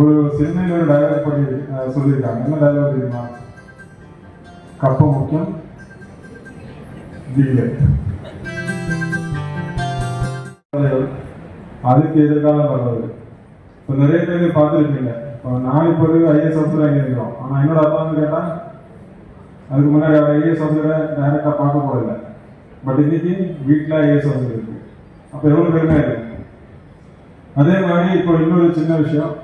ஒரு சென்னையில் ஒரு டயலாக் பண்ணி சொல்லியிருக்காங்க. என்ன டயலாக் தெரியுமா? கப்பம் முக்கியம் அதுக்கு எதிர்காலம் வர்றது. இப்போ நிறைய பேர் பார்த்துருப்பீங்க. இப்போ நான் இப்போ ஒரு ஐஏஎஸ் ஆஃபீஸர் அங்கே இருக்கிறோம். ஆனால் என்னோட அப்பா வந்து கேட்டால் அதுக்கு முன்னாடி அவர் ஐஏஎஸ் ஆஃபீஸரை டைரெக்டாக பார்க்க போடல பட் இன்னைக்கு வீட்டில் ஐஏஎஸ் ஆஃபீஸர் இருக்கு. அப்போ எவ்வளோ பெருமையாக இருக்கு? அதே மாதிரி இப்போ இன்னொரு சின்ன விஷயம்.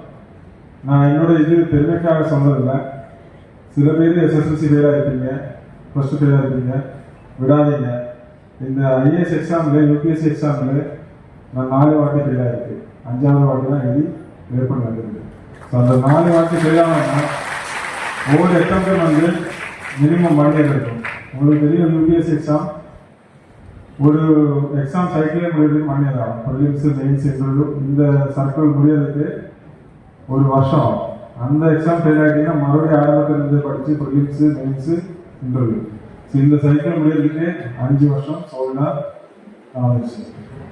நான் என்னோட இது பெருமைக்காக சொன்னதில்லை. சில பேர் எஸ்எஸ்எல்சி பேராக இருப்பீங்க ப்ளஸ் டூ இருப்பீங்க விடாதீங்க. இந்த ஐஏஎஸ் எக்ஸாமில் யூபிஎஸ்சி எக்ஸாமில் நான் நாலு வாட்டி ஃபெயிலாக இருக்கு அஞ்சாவது வாட்டி தான் எழுதி வேப்பன் வந்திருக்கு ஸோ அந்த நாலு வாட்டி ஃபெயில் ஒவ்வொரு எக்ஸாமுக்கும் வந்து மினிமம் ஒன் இருக்கும் உங்களுக்கு தெரியும் U P S C exam ஒரு எக்ஸாம் சைக்கிளே முடியறதுக்கு ஒன் இயர் ஆகும். ப்ரிலிம்ஸ் மெயின்ஸ் இன்டர்வியூ இந்த சர்க்கிள் முடியறதுக்கு ஒரு வருஷம் ஆகும். அந்த எக்ஸாம் ஃபெயில் ஆகிட்டீங்கன்னா மறுபடியும் ஆரம்பத்திலிருந்து படித்து படிச்சு மெயின்ஸு இன்டர்வியூ ஸோ இந்த சைக்கிள் முடியறதுக்கு அஞ்சு வருஷம் சோல்டா ஆச்சு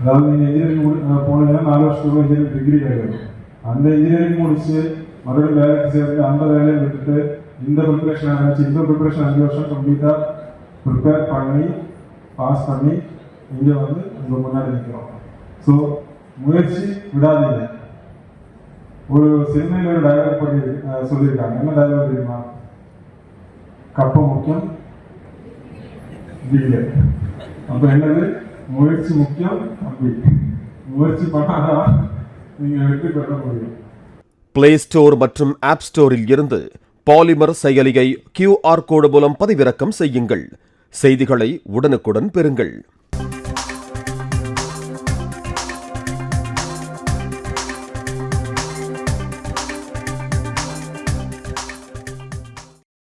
அதாவது நீங்கள் இன்ஜினியரிங் முடி போனீங்கன்னா நாலு வருஷத்துக்கு இன்ஜினியரிங் டிகிரி கிடையாது. அந்த இன்ஜினியரிங் முடிச்சு மறுபடியும் வேலைக்கு சேர்ந்து அந்த வேலையை விட்டுட்டு இந்த ப்ரிப்பரேஷன் ஆரம்பிச்சு இந்த ப்ரிப்பரேஷன் அஞ்சு வருஷம் கம்ப்ளீட்டாக ப்ரிப்பேர் பண்ணி பாஸ் பண்ணி இங்கே வந்து உங்கள் முன்னாடி நிற்கிறோம் ஸோ முயற்சி விடாதீங்க. ஒரு சினிமையில் ஒரு டைலாக் பண்ணி சொல்லியிருக்காங்க. என்ன டைலாக் தெரியுமா? கப்ப முக்கியம் வீடு. அப்போ என்னது? முயற்சி முக்கியம் அப்படி முயற்சி பண்ணாதான் நீங்கள் வெற்றி பெற முடியும். பிளே ஸ்டோர் மற்றும் ஆப் ஸ்டோரில் இருந்து பாலிமர் செயலியை கியூஆர் கோடு மூலம் பதிவிறக்கம் செய்யுங்கள். செய்திகளை உடனுக்குடன் பெறுங்கள்.